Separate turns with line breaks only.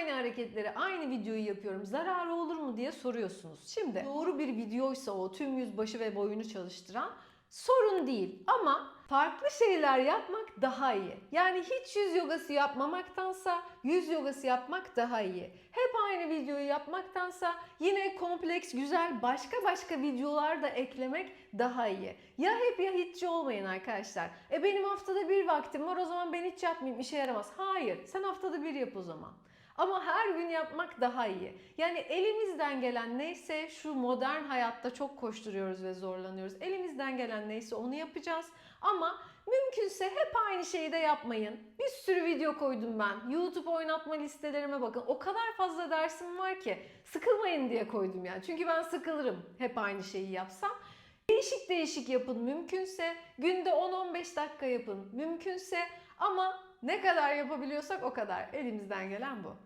aynı hareketleri, aynı videoyu yapıyorum. Zararı olur mu diye soruyorsunuz. Şimdi doğru bir videoysa o tüm yüz başı ve boyunu çalıştıran sorun değil ama farklı şeyler yapmak daha iyi. Yani hiç yüz yogası yapmamaktansa yüz yogası yapmak daha iyi. Hep aynı videoyu yapmaktansa yine kompleks güzel başka başka videolar da eklemek daha iyi. Ya hep ya hiççi olmayın arkadaşlar. E benim haftada bir vaktim var o zaman ben hiç yapmayayım işe yaramaz. Hayır sen haftada bir yap o zaman. Ama her gün yapmak daha iyi. Yani elimizden gelen neyse şu modern hayatta çok koşturuyoruz ve zorlanıyoruz. Elimizden gelen neyse onu yapacağız. Ama mümkünse hep aynı şeyi de yapmayın. Bir sürü video koydum ben. YouTube oynatma listelerime bakın. O kadar fazla dersim var ki sıkılmayın diye koydum yani. Çünkü ben sıkılırım hep aynı şeyi yapsam. Değişik değişik yapın mümkünse. Günde 10-15 dakika yapın mümkünse. Ama ne kadar yapabiliyorsak o kadar. Elimizden gelen bu.